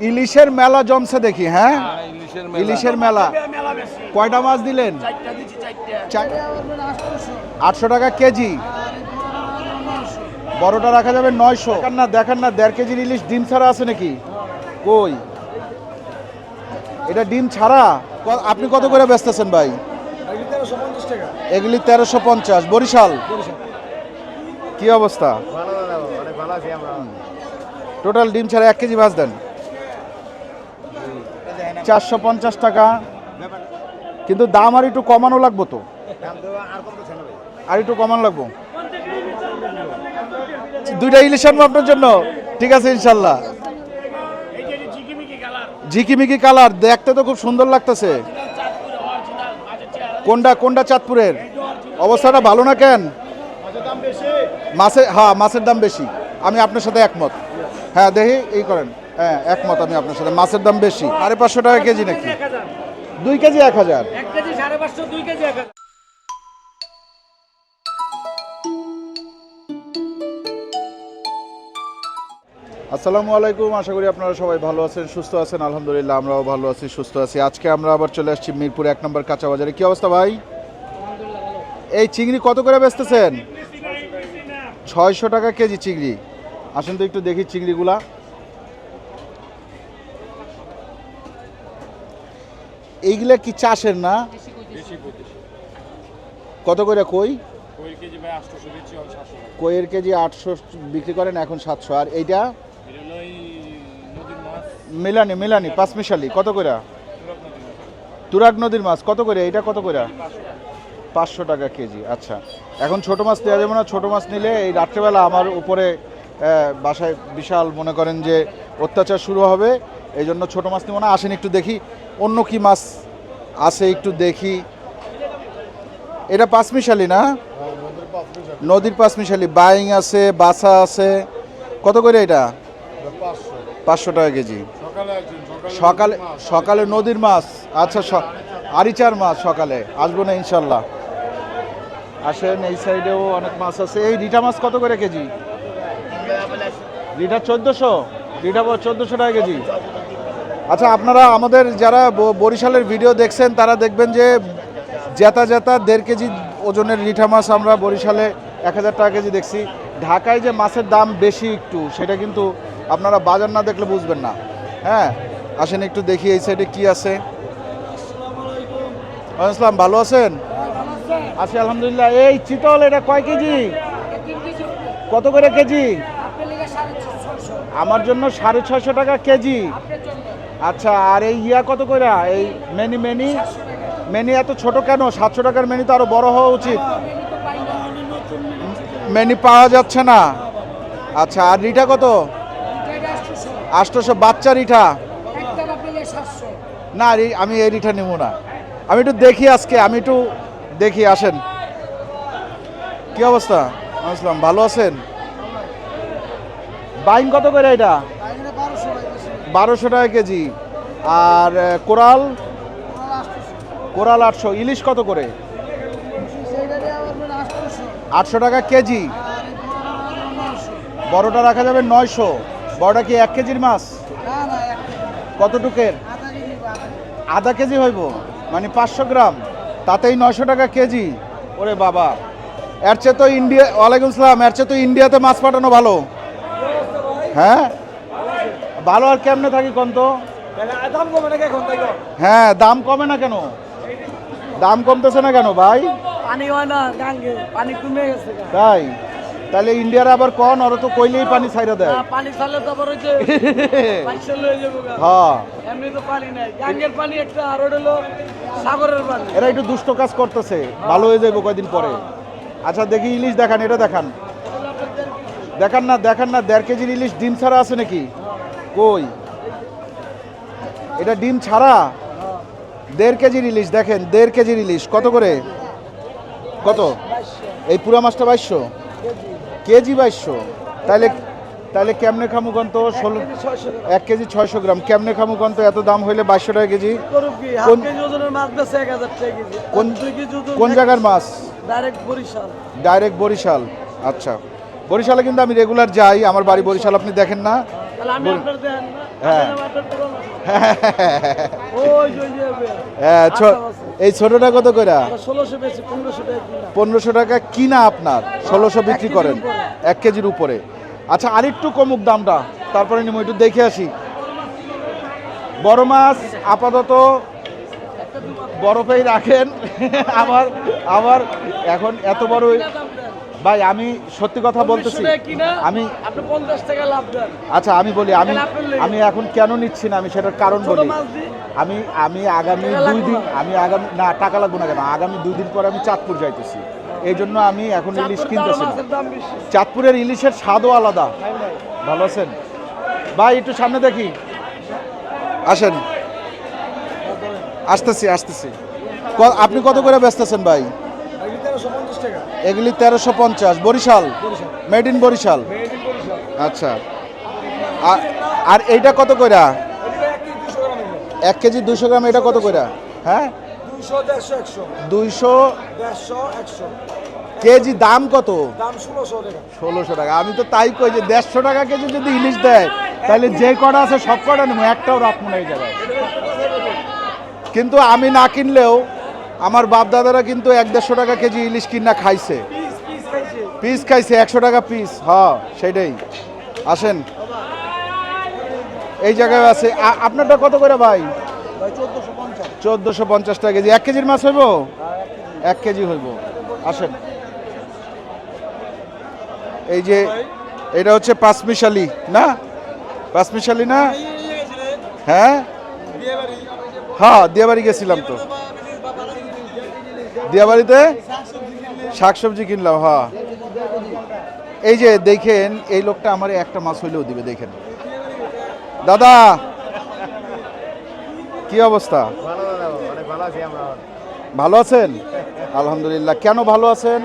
ইলিশের মেলা জমছে দেখি হ্যাঁ? ইলিশের ইলিশের মেলা। কয়টা মাছ দিলেন? চার- আটশো টাকা কেজি। বড়টা রাখা যাবে নয়শো। দেখান না দেখান না দেড় কেজির ইলিশ ডিম ছাড়া আছে নাকি? কই? এটা ডিম ছাড়া? আপনি কত করে বেচতেছেন ভাই? এগুলি তেরোশো পঞ্চাশ বরিশাল? কি অবস্থা? টোটাল ডিম ছাড়া এক কেজি মাছ দেন। চারশো পঞ্চাশ টাকা। কিন্তু দাম আর একটু কমানো লাগবো তো। আর একটু কমানো লাগবো। দুইটা ইলিশ আনব আপনার জন্য। ঠিক আছে, ইনশাল্লাহ। ঝিকিমিকি কালার। দেখতে তো খুব সুন্দর লাগতেছে। কোনটা কোনটা চাঁদপুরের? অবস্থাটা ভালো না কেন? মাছের হ্যাঁ মাছের দাম বেশি। আমি আপনার সাথে একমত। হ্যাঁ দেখি, এই করেন। হ্যাঁ একমত আমি আপনার সাথে। মাছের দাম বেশি। সাড়ে পাঁচশো টাকা কেজি নাকি? দুই কেজি এক হাজার। এক কেজি সাড়ে পাঁচশো দুই কেজি এক হাজার। আসসালামু আলাইকুম আশা করি আপনারা সবাই ভালো আছেন সুস্থ আছেন। আলহামদুলিল্লাহ আমরাও ভালো আছি সুস্থ আছি। আজকে আমরা আবার চলে আসছি মিরপুর এক নম্বর কাঁচা বাজারে। কি অবস্থা ভাই? এই চিংড়ি কত করে বেচতেছেন? ছয়শো টাকা কেজি চিংড়ি। আসেন তো একটু দেখি চিংড়িগুলা। এইগুলা কি চাষের না? কত করে কই? কইয়ের কেজি আটশো বিক্রি করেন এখন সাতশো। আর এইটা? মিলানি মিলানি পাঁচমিশালি কত করে? তুরাগ নদীর মাছ। কত করে? এইটা কত করে? পাঁচশো টাকা কেজি আচ্ছা। এখন ছোট মাছ দেওয়া যাবে না ছোট মাছ নিলে এই রাত্রেবেলা আমার উপরে বাসায় বিশাল মনে করেন যে অত্যাচার শুরু হবে। এই জন্য ছোটো মাছ নিব না, আসেন একটু দেখি। অন্য কি মাছ আছে একটু দেখি। এটা পাঁচমিশালি না? নদীর পাঁচমিশালি, বাইং আছে বাসা আছে। কত করে এটা? পাঁচশো টাকা কেজি। সকালে সকালে নদীর মাছ। আচ্ছা আরিচার মাছ সকালে। আসব না ইনশাল্লাহ। আসেন, এই সাইডেও অনেক মাছ আছে। এই রিটা মাছ কত করে কেজি? রিটা চোদ্দোশো? রিটা চোদ্দোশো টাকা কেজি। আচ্ছা আপনারা আমাদের যারা বরিশালের ভিডিও দেখছেন তারা দেখবেন যে জেতা জেতা দেড় কেজি ওজনের রিঠা মাছ আমরা বরিশালে এক হাজার টাকা কেজি দেখছি। ঢাকায় যে মাছের দাম বেশি একটু সেটা কিন্তু আপনারা বাজার না দেখলে বুঝবেন না। হ্যাঁ আসেন একটু দেখি এই সাইডে কি আছে। আসসালাম ভালো আছেন? আছি আলহামদুলিল্লাহ। এই চিতল এটা কয় কেজি? কত করে কেজি? আমার জন্য সাড়ে ছয়শো টাকা কেজি। আচ্ছা আর এই ইয়া কত করে এই মেনি মেনি? মেনি এত ছোট কেন? সাতশো টাকার মেনি তো আরও বড় হওয়া উচিত। মেনি পাওয়া যাচ্ছে না। আচ্ছা আর রিটা কত? আষ্টশো বাচ্চা রিঠা। না আমি এই রিঠা নেব না। আমি একটু দেখি আজকে, আমি একটু দেখি, আসেন। কি অবস্থা? আসলাম ভালো আছেন? বাইন কত করে এটা? বারোশো টাকা কেজি। আর কোরাল? কোরাল আটশো। ইলিশ কত করে? আটশো টাকা কেজি। বড়টা রাখা যাবে নয়শো। বড়টা কি এক কেজির মাছ? কতটুকের? আধা কেজি হইব। মানে পাঁচশো গ্রাম। তাতেই নয়শো টাকা কেজি। ওরে বাবা। এর চেয়ে তো ইন্ডিয়া ওয়ালাইকুম সালাম। এর চেয়ে তো ইন্ডিয়াতে মাছ পাঠানো ভালো। হ্যাঁ? ভালো আর কেমনে থাকি কোন তো? দাম কমে নাকি এখন হ্যাঁ দাম কমে না কেন? দাম কমতেছে না কেন ভাই? পানি হয় না গাঙ্গে পানি কমে গেছে। তাই? তাহলে ইন্ডিয়ার আবার কন? ওরা তো কইলেই পানি ছাইরা দেয়। পানি ছাড়লে তো আবার ওই যে পাইসা যাব হ্যাঁ। এমনি তো পানি নাই। গাঙ্গের পানি একটা আর হলো সাগরের পানি। এরা একটু দুষ্ট কাজ করতেছে। ভালো হয়ে যাইব কয়দিন পরে। আচ্ছা দেখি ইলিশ দেখান এটা দেখান। দেখান না দেখান না দেড় কেজির ইলিশ ডিম ছাড়া আছে নাকি? কই? এটা ডিম ছাড়া? দেড় কেজি ইলিশ দেখেন দেড় কেজি ইলিশ কত করে? কত? এই পুরা মাছটা বাইশশো? কেজি বাইশশো? তাহলে তাহলে কেমনে খামু কন্ত ষোলো এক কেজি ছয়শো গ্রাম। কেমনে খামু কন্ত এত দাম হইলে বাইশশো টাকা কেজি। কোন- জায়গার মাছ? ডাইরেক্ট বরিশাল। ডাইরেক্ট বরিশাল। আচ্ছা। বরিশালে কিন্তু আমি রেগুলার যাই আমার বাড়ি বরিশাল আপনি দেখেন না। হ্যাঁ। হ্যাঁ। এই ছোটটা কত করে পনেরোশো টাকা কিনা। আপনার? ষোলোশো বিক্রি করেন। এক কেজির উপরে। আচ্ছা আরেকটু কমুক দামটা। তারপরে নিম একটু দেখে আসি। বড় মাছ আপাতত বরফেই রাখেন। আমার আমার এখন এত বড়। ভাই আমি সত্যি কথা বলতেছি। 1900 টাকা কিনা আমি আপনি পঞ্চাশ টাকা লাভ দেন। আচ্ছা আমি বলি আমি। আমি এখন কেন নিচ্ছি না আমি সেটার কারণ বলি। আমি আমি আগামী দুই দিন আমি আগামী না টাকা লাগবে না কেন? আগামী দুই দিন পরে আমি চাঁদপুর যাইতেছি। এই জন্য আমি এখন ইলিশ কিনতেছি না। চাঁদপুরের ইলিশের স্বাদও আলাদা। ভালো আছেন? ভাই একটু সামনে দেখি। আসেন। আসতেছি আসতেছি। আপনি কত করে ব্যস্তেছেন ভাই এগুলি তেরোশো পঞ্চাশ টাকা এগুলি তেরোশো পঞ্চাশ। বরিশাল? Made in Barishal. আচ্ছা। আর- এইটা কত এটা এক কেজি দুশো গ্রাম এটা কত করে হ্যাঁ? দুইশো কেজি দাম কত? ষোলোশো টাকা। আমি তো তাই কই যে দেড়শো টাকা কেজি যদি ইলিশ দেয় তাহলে যে কটা আছে সব কটা নেব একটাও রাখব না এই জায়গায় কিন্তু আমি না কিনলেও আমার বাপ দাদারা কিন্তু এক দেড়শো টাকা কেজি ইলিশ কিনা খাইছে। পিস খাইছে, একশো টাকা পিস হ্যাঁ সেটাই আসেন। এই জায়গায় আছে। আপনারটা কত করে ভাই? চোদ্দোশো পঞ্চাশ টাকা কেজি। এক কেজির মাছ হইব? এক কেজি হইব। আসেন। এই যে, এটা হচ্ছে পাঁচমিশালি, না? পাঁচমিশালি না? হ্যাঁ? হ্যাঁ দিয়াবাড়ি গেছিলাম তো। দিয়াবাড়িতে? শাকসবজি কিনলাম হ্যাঁ। এই যে দেখেন, এই লোকটা আমার একটা মাছ হইলেও দিবে, দেখেন। দাদা, কি অবস্থা? ভালো আছেন? আলহামদুলিল্লাহ। কেন ভালো আছেন?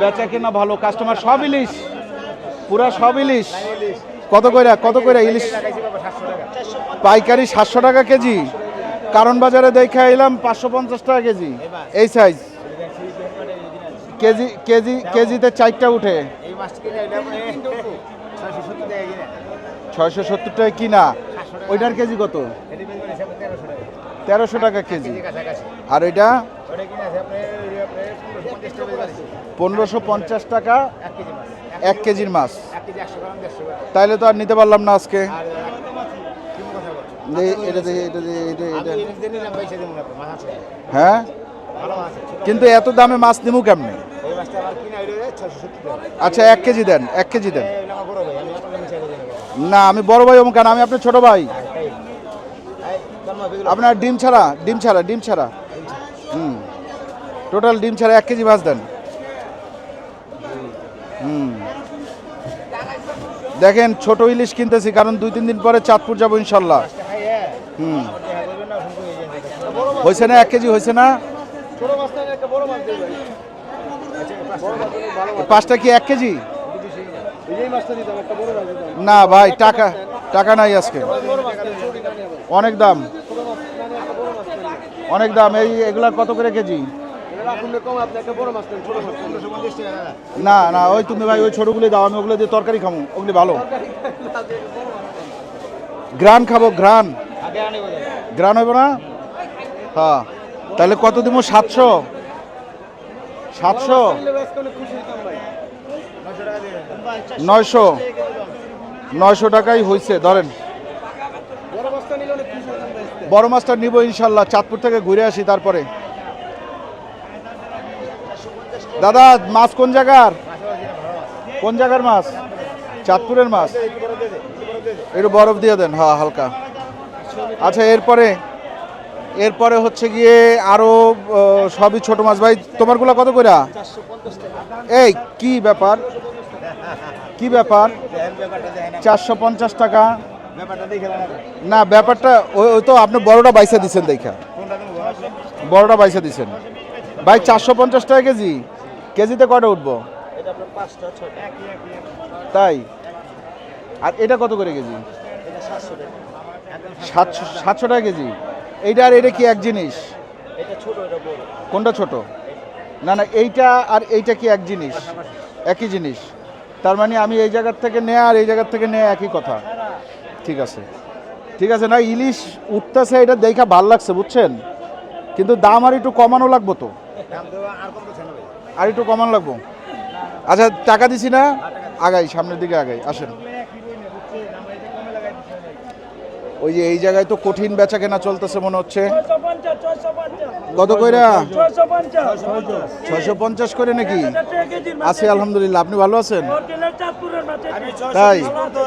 বেচা কিনে ভালো কাস্টমার সব ইলিশ। পুরা সব ইলিশ। কত কইরা কত কইরা ইলিশ? পাইকারি সাতশো টাকা কেজি। কারণ বাজারে দেখে এলাম পাঁচশো পঞ্চাশ টাকা কেজি। এই সাইজ কেজি কেজি কেজিতে চারটা উঠে। ছয়শো সত্তর টাকা কিনে। ওইটার কেজি কত? তেরোশো টাকা কেজি। আর ওইটা? পনেরোশো পঞ্চাশ টাকা, এক কেজির মাছ। তাইলে তো আর নিতে পারলাম না আজকে আর কি কথা বলছো এই- এটা দেখি এটা এটা এটা হ্যাঁ? কিন্তু এত দামে মাছ নিমু কেমনে? আচ্ছা এক কেজি দেন এক কেজি দেন। না আমি বড় ভাই অমুক কেন? আমি আপনার ছোট ভাই। আপনার ডিম ছাড়া ডিম ছাড়া ডিম ছাড়া। হুম। টোটাল ডিম ছাড়া এক কেজি মাছ দেন। হুম। দেখেন ছোট ইলিশ কিনতেছি কারণ দুই তিন দিন পরে চাঁদপুর যাব ইনশাল্লাহ। হুম। হয়েছে না, এক কেজি হয়েছে না? পাঁচটা কি এক কেজি? না ভাই, টাকা টাকা নাই আজকে। অনেক দাম। অনেক দাম। এই, এগুলা কত করে কেজি? না না, ওই তুমি ভাই, ওই ছোটগুলি দাও, আমি ওগুলো দিয়ে তরকারি খাব ওগুলি ভালো। গ্রান খাব, গ্রান। গ্রান হইব না? হ্যাঁ। তাহলে কত দিব সাতশো? সাতশো? নয়শো? নয়শো টাকাই হয়েছে ধরেন। বড় মাছটা নিব ইনশাল্লাহ, চাঁদপুর থেকে ঘুরে আসি তারপরে। দাদা, মাছ কোন জায়গার? কোন জায়গার মাছ? চাঁদপুরের মাছ। একটু বরফ দিয়ে দেন হ্যাঁ হালকা। আচ্ছা এরপরে এরপরে হচ্ছে গিয়ে আরও আহ, সবই ছোট মাছ। ভাই তোমারগুলো কত করে এই কি ব্যাপার? কি ব্যাপার? চারশো পঞ্চাশ টাকা। না ব্যাপারটা ওই তো আপনি বড়টা বাইসা দিচ্ছেন দেখা। বড়টা বাইসা দিচ্ছেন ভাই চারশো পঞ্চাশ টাকা কেজি? কেজিতে কটা উঠবো? তাই? আর এটা কত করে কেজি? সাতশো টাকা সাতশো টাকা কেজি। এইটা আর এটা কি এক জিনিস? কোনটা ছোট? না না এইটা আর এইটা কি এক জিনিস? একই জিনিস। তার মানে আমি এই জায়গার থেকে নেয়া আর এই জায়গার থেকে নেয়া একই কথা। ঠিক আছে। ঠিক আছে না ইলিশ উঠতেছে এটা দেখা ভালো লাগছে বুঝছেন? কিন্তু দাম আর একটু কমানো লাগবো তো। আর একটু কমানো লাগবো। আচ্ছা টাকা দিছি না? আগাই সামনের দিকে আগাই আসেন। ওই যে এই জায়গায় তো কঠিন বেচা কেনা চলতেছে মনে হচ্ছে। কত কইরা? ছয়শো পঞ্চাশ। করে নাকি? আছি আলহামদুলিল্লাহ। আপনি ভালো আছেন? তাই?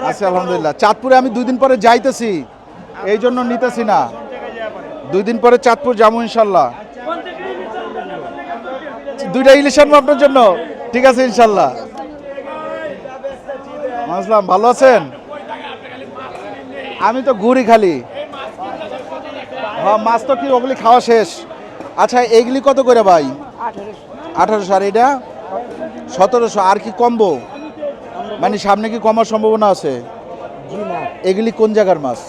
আছি আলহামদুলিল্লাহ। চাঁদপুরে আমি দুই দিন পরে যাইতেছি। এই জন্য নিতেছি না। দুই দিন পরে চাঁদপুর যাব ইনশাল্লাহ। দুইটা ইলিশ আনব আপনার জন্য। ঠিক আছে ইনশাল্লাহ। আসলাম ভালো আছেন? আমি তো ঘুরি খালি। হ্যাঁ মাছ তো কি ওগুলি খাওয়া শেষ? আচ্ছা এইগুলি কত করে ভাই? আঠারোশো। আর এটা? সতেরোশো। আর কি কমবো? মানে সামনে কি কমার সম্ভাবনা আছে? এগুলি কোন জায়গার মাছ?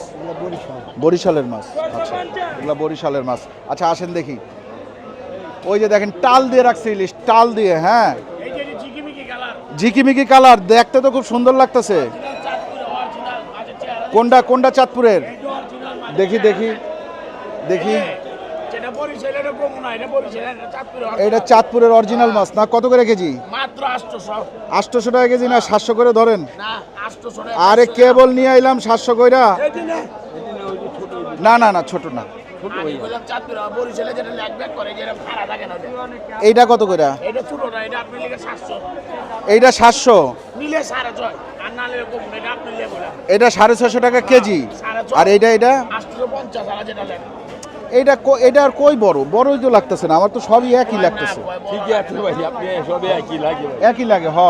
বরিশালের মাছ। আচ্ছা এগুলো বরিশালের মাছ। আচ্ছা আসেন দেখি। ওই যে দেখেন, টাল দিয়ে রাখছে ইলিশ, টাল দিয়ে হ্যাঁ। ঝিকিমিকি কালার, দেখতে তো খুব সুন্দর লাগতেছে। কোনটা কোনটা চাঁদপুরের? দেখি দেখি দেখি। এটা চাঁদপুরের অরিজিনাল মাছ। না, কত করে কেজি? আষ্টশো টাকা কেজি না সাতশো করে ধরেন? আরে কেবল নিয়ে আইলাম সাতশো কইরা? না না না, ছোট না। বললাম চাঁদপুরে বরিশালে যেটা ল্যাগ ব্যাক করে যেটা ভাড়া থাকে না এইটা কত কইরা এটা ছোটটা এটা আপনি লিখে সাতশো। এইটা সাতশো? নিলে এটা এটা সাড়ে ছশো টাকা কেজি। আর এইটা এটা এইটা এটা আর কই বড়? বড়ই তো লাগতেছে না আমার তো সবই একই লাগতেছে। ঠিকই আছে ভাই আপনি সবই একই লাগে। হ।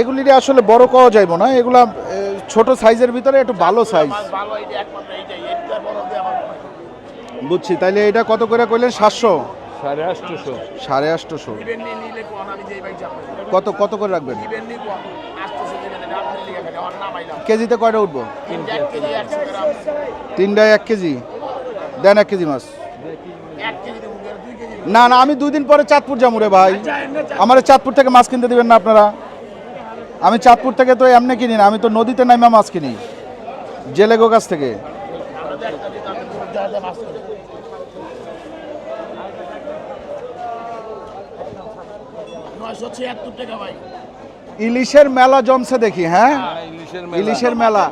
এগুলি আসলে বড় পাওয়া যাইব না এগুলা ছোট সাইজের ভিতরে একটু ভালো সাইজ মাছ ভালো এটা একমাত্র এইটাই এটা বড় দিয়ে আমার মনে হয়। বুঝছি তাইলে এটা কত করে কইলেন? সাতশো? সাড়ে আটশোশো সাড়ে আটশোশো কত কত করে রাখবেন? কেজিতে কয়টা উঠবো? তিনটায় এক কেজি। দেন এক কেজি মাছ। না না আমি দুই দিন পরে চাঁদপুর যাব রে ভাই। আমার চাঁদপুর থেকে মাছ কিনতে দিবেন না আপনারা। আমি চাঁদপুর থেকে তো এমনি কিনি না আমি তো নদীতে নাইমা মাছ কিনি। জেলেগো কাছ থেকে আমরা তো একটা দিন আমি খুব জায়গাতে মাছ করি নয়শো ছিয়াত্তর টাকা ভাই। ইলিশের মেলা জমছে দেখি হ্যাঁ? ইলিশের ইলিশের মেলা।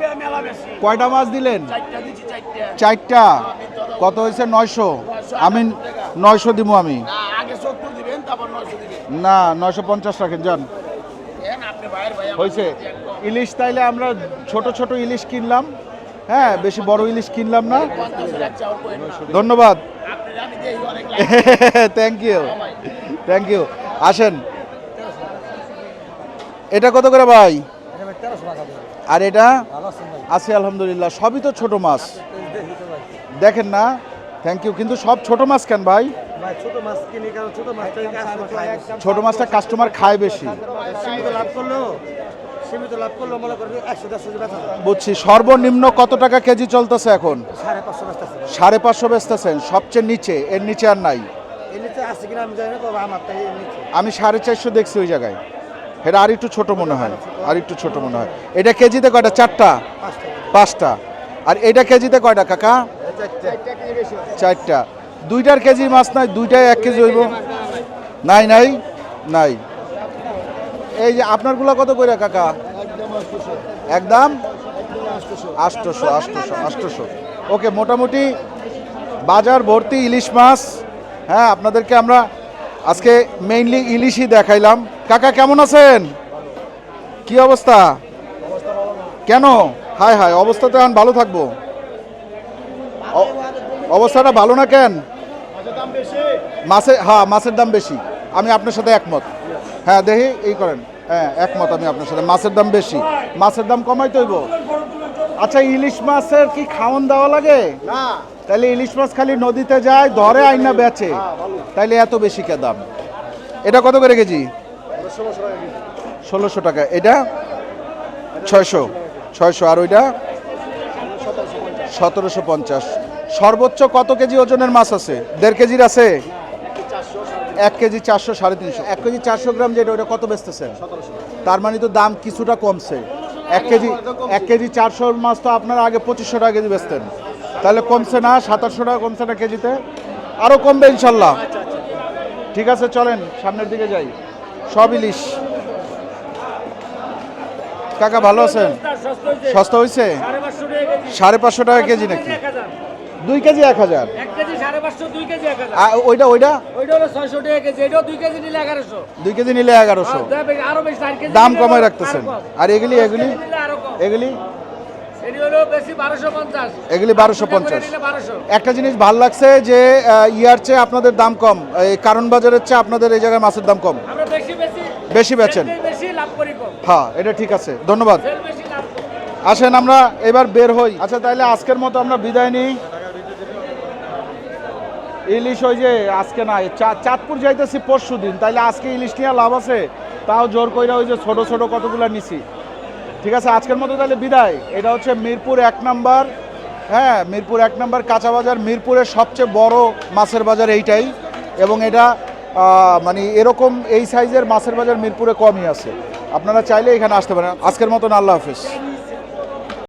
কয়টা মাছ দিলেন? চারটা কত হয়েছে? নয়শো। আমি নয়শো দিব আমি। না নয়শো পঞ্চাশ রাখেন যান। হয়েছে। ইলিশ তাইলে আমরা ছোট ছোট ইলিশ কিনলাম হ্যাঁ বেশি বড় ইলিশ কিনলাম না। ধন্যবাদ। থ্যাংক ইউ থ্যাংক ইউ আসেন। এটা কত করে ভাই? আর এটা? আছে আলহামদুলিল্লাহ। সবই তো ছোট মাছ। দেখেন না? থ্যাংক ইউ কিন্তু সব ছোট মাছ কেন ভাই? ভাই ছোট মাছ কিনি কারণ ছোট মাছটাই কাস্টমার খায় বেশি। ছোট মাছটা কাস্টমার খায় বেশি। সীমিত লাভ করল সীমিত লাভ করল করবে একশো দেড়শো বেচা যায়। বুঝছি। সর্বনিম্ন কত টাকা কেজি চলতেছে এখন? সাড়ে পাঁচশো বেচতেছেন। সবচেয়ে নিচে এর নিচে আর নাই। এর নিচে আছে কিনা আমি জানি না তবে আমার তাই এর নিচে। আমি সাড়ে চারশো দেখছি ওই জায়গায়। এটা আর একটু ছোট মনে হয়, আর একটু ছোট মনে হয়। এটা কেজিতে কয়টা? চারটা? পাঁচটা। আর এটা কেজিতে কয়টা, কাকা? চারটা। দুইটার কেজি মাছ নাই দুইটাই এক কেজি হইব। নাই নাই? নাই। এই যে আপনারগুলো কত করে কাকা? একদম আষ্টশো আষ্টশো আষ্টশো। ওকে, মোটামুটি বাজার ভর্তি ইলিশ মাছ। হ্যাঁ আপনাদেরকে আমরা আজকে মেইনলি ইলিশই দেখাইলাম। কাকা কেমন আছেন? কি অবস্থা? কেন? হায় হায় অবস্থা তো এখন ভালো থাকব। অবস্থাটা ভালো না কেন? মাছের হ্যাঁ মাছের দাম বেশি। আমি আপনার সাথে একমত। হ্যাঁ দেখি এই করেন। হ্যাঁ একমত আমি আপনার সাথে। মাছের দাম বেশি। মাছের দাম কমাই তৈব আচ্ছা ইলিশ মাছের কি খাওয়ান দেওয়া লাগে? না। তাহলে ইলিশ মাছ খালি নদীতে যায় ধরে আইনা বেচে। তাইলে এত বেশি কে দাম? এটা কত করে কেজি? ষোলোশো টাকা এটা? ছয়শো। ছয়শো। আর ওইটা? সতেরোশো পঞ্চাশ। সর্বোচ্চ কত কেজি ওজনের মাছ আছে? দেড় কেজির আছে? এক কেজি চারশো সাড়ে তিনশো। এক কেজি চারশো গ্রাম যেটা ওইটা কত বেচতেছেন? তার মানে তো দাম কিছুটা কমছে। এক কেজি এক কেজি চারশোর মাছ তো আপনারা আগে পঁচিশশো টাকা কেজি বেচতেন। তাহলে কমছে না? সাতাশশো টাকা কমছে না কেজিতে? আরও কমবে ইনশাল্লাহ। ঠিক আছে চলেন সামনের দিকে যাই। সব ইলিশ। কাকা ভালো আছেন? সস্তা হয়েছে সাড়ে পাঁচশো টাকা কেজি নাকি? দুই কেজি এক হাজার। ওইটা ওইটা? দুই কেজি নিলে এগারোশো। দাম কমায় রাখতেছেন। আর এগুলি এগুলি। এগুলি? এগুলি বারোশো পঞ্চাশ। একটা জিনিস ভালো লাগছে যে ইয়ার চেয়ে আপনাদের দাম কম। কারণ বাজারের চেয়ে আপনাদের এই জায়গায় মাছের দাম কম। বেশি বেচেন। হ্যাঁ এটা ঠিক আছে। ধন্যবাদ। আসেন আমরা এবার বের হই। আচ্ছা তাহলে আজকের মতো আমরা বিদায় নিই। ইলিশ ওই যে আজকে না চাঁদপুর যাইতেছি পরশু দিন। তাইলে আজকে ইলিশ নিয়ে লাভ আছে তাও জোর কইরা ওই যে ছোট ছোট কতগুলো নিছি। ঠিক আছে আজকের মতো তাহলে বিদায়। এটা হচ্ছে মিরপুর এক নাম্বার। হ্যাঁ মিরপুর এক নাম্বার কাঁচা বাজার মিরপুরের সবচেয়ে বড় মাছের বাজার এইটাই। এবং এটা মানে এরকম এই সাইজের মাছের বাজার মিরপুরে কমই আছে। আপনারা চাইলে এখানে আসতে পারেন। আজকের মতন আল্লাহ হাফিজ।